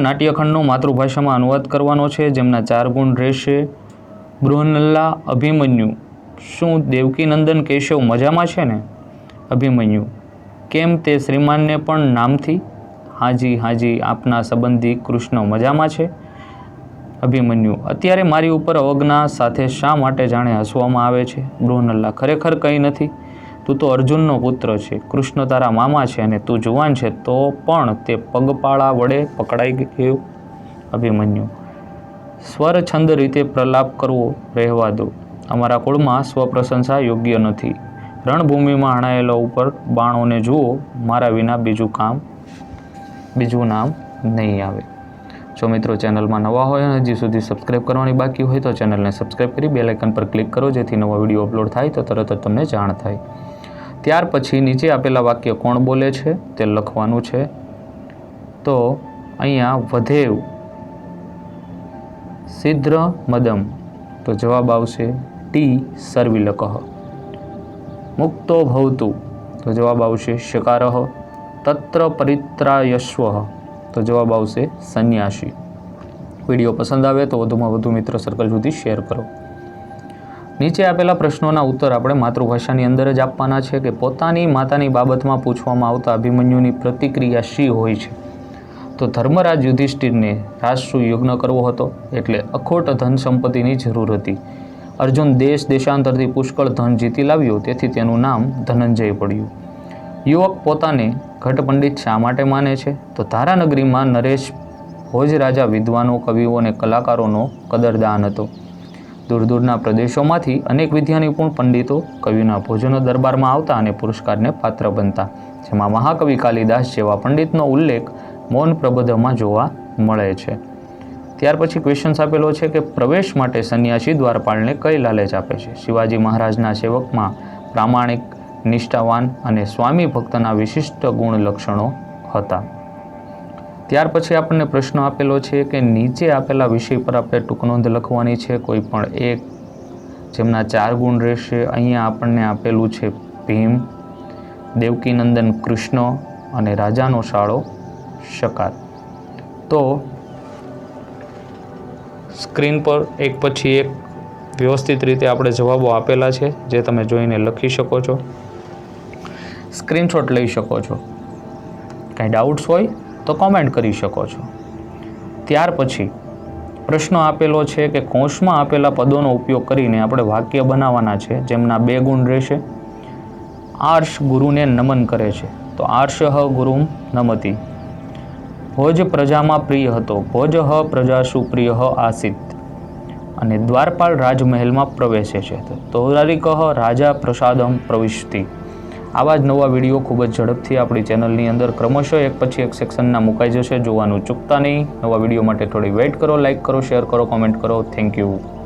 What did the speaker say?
નાટ્યખંડનો માતૃભાષામાં અનુવાદ કરવાનો છે, જેમના ચાર ગુણ રહેશે. બૃહનલ્લા અભિમન્યુ. શું દેવકીનંદન કેશવ મજામાં છે ને? અભિમન્યુ. કેમ તે શ્રીમાનને પણ નામથી? હાજી હાજી, આપના સંબંધી કૃષ્ણ મજામાં છે? અભિમન્યુ. અત્યારે મારી ઉપર અવજ્ઞા સાથે શા માટે જાણે હસવામાં આવે છે? બૃહનલ્લા ખરેખર કંઈ નથી. તું તો અર્જુનનો પુત્ર છે, કૃષ્ણ તારા મામા છે અને તું જુવાન છે, તો પણ તે પગપાળા વડે પકડાઈ ગયો. અભિમન્યુ સ્વર છંદ રીતે પ્રલાપ કરવો રહેવા દો. અમારા કુળમાં સ્વપ્રશંસા યોગ્ય નથી. રણભૂમિમાં હણાયેલા ઉપર બાણોને જુઓ, મારા વિના બીજું કામ, બીજું નામ નહીં આવે. જો મિત્રો ચેનલમાં નવા હોય અને હજી સુધી સબસ્ક્રાઇબ કરવાની બાકી હોય તો ચેનલને સબસ્ક્રાઇબ કરી બેલ આઇકન પર ક્લિક કરો, જેથી નવા વીડિયો અપલોડ થાય તો તરત જ તમને જાણ થાય. ત્યાર પછી નીચે આપેલા વાક્ય કોણ બોલે છે તે લખવાનું છે. તો અહીંયા વધેવ, સિદ્ર મદમ. તો જવાબ આવશે ટી સર્વિલકઃ. મુક્તો ભવતુ. તો જવાબ આવશે શકારઃ. તત્ર પરિત્રાયશ્વ. તો જવાબ આવશે સંન્યાસી. વીડિયો પસંદ આવે તો વધુમાં વધુ મિત્ર સર્કલ સુધી શેર કરો. નીચે આપેલા પ્રશ્નોના ઉત્તર આપણે માતૃભાષાની અંદર જ આપવાના છે કે પોતાની માતાની બાબતમાં પૂછવામાં આવતા અભિમન્યુની પ્રતિક્રિયા શી હોય છે? તો ધર્મરાજ યુધિષ્ઠિરને રાષ્ટ્ર યજ્ઞ કરવો હતો એટલે અખોટ ધન સંપત્તિની જરૂર હતી. અર્જુન દેશ દેશાંતરથી પુષ્કળ ધન જીતી લાવ્યો, તેથી તેનું નામ ધનંજય પડ્યું. યુવક પોતાને ઘટપંડિત શા માટે માને છે? તો ધારાનગરીમાં નરેશ ભોજ રાજા વિદ્વાનો, કવિઓ અને કલાકારોનો કદરદાન હતો. દૂર દૂરના પ્રદેશોમાંથી અનેક વિદ્યાનિપુણ પંડિતો કવિના ભોજનો દરબારમાં આવતા અને પુરસ્કારને પાત્ર બનતા. જેમાં મહાકવિ કાલિદાસ જેવા પંડિતનો ઉલ્લેખ મૌન પ્રબોધમાં જોવા મળે છે. ત્યાર પછી ક્વેશ્ચન્સ આપેલો છે કે પ્રવેશ માટે સંન્યાસી દ્વારપાળને કઈ લાલચ આપે છે? શિવાજી મહારાજના સેવકમાં પ્રામાણિક, નિષ્ઠાવાન અને સ્વામી ભક્તના વિશિષ્ટ ગુણ લક્ષણો હતા. ત્યાર પછી આપણને પ્રશ્ન આપેલો છે કે નીચે આપેલા વિષય પર આપણે ટૂંકનોંધ લખવાની છે, કોઈ પણ એક જેમના ચાર ગુણ રહેશે. અહીંયા આપણને આપેલું છે ભીમ, દેવકીનંદન કૃષ્ણ અને રાજાનો શાળો શકાર. તો સ્ક્રીન પર એક પછી એક વ્યવસ્થિત રીતે આપણે જવાબો આપેલા છે, જે તમે જોઈને લખી શકો છો. સ્ક્રીનશોટ લઈ શકો છો. કાંઈ ડાઉટ્સ હોય? તો કોમેન્ટ કરી શકો છો. ત્યાર પછી પ્રશ્ન આપેલો છે કે કોષમાં આપેલા પદોનો ઉપયોગ કરીને આપણે વાક્ય બનાવવાના છે, જેમના બે ગુણ રહેશે. આર્ષ ગુરુને નમન કરે છે. તો આર્ષ ગુરુમ નમતી. ભોજ પ્રજામાં પ્રિય હતો. ભોજ પ્રજાસુ પ્રિય આસિત. અને દ્વારપાલ રાજમહેલમાં પ્રવેશે છે. તો રાજા પ્રસાદમ પ્રવિષ્ટિ. આવા જ નવા વીડિયો ખૂબ જ ઝડપથી આપણી ચેનલની અંદર ક્રમશઃ એક પછી એક સેક્શનના મુકાઈ જશે. જોવાનું ચૂકતા નહીં. નવા વીડિયો માટે થોડી વેઇટ કરો, લાઇક કરો, શેર કરો, કોમેન્ટ કરો. Thank you.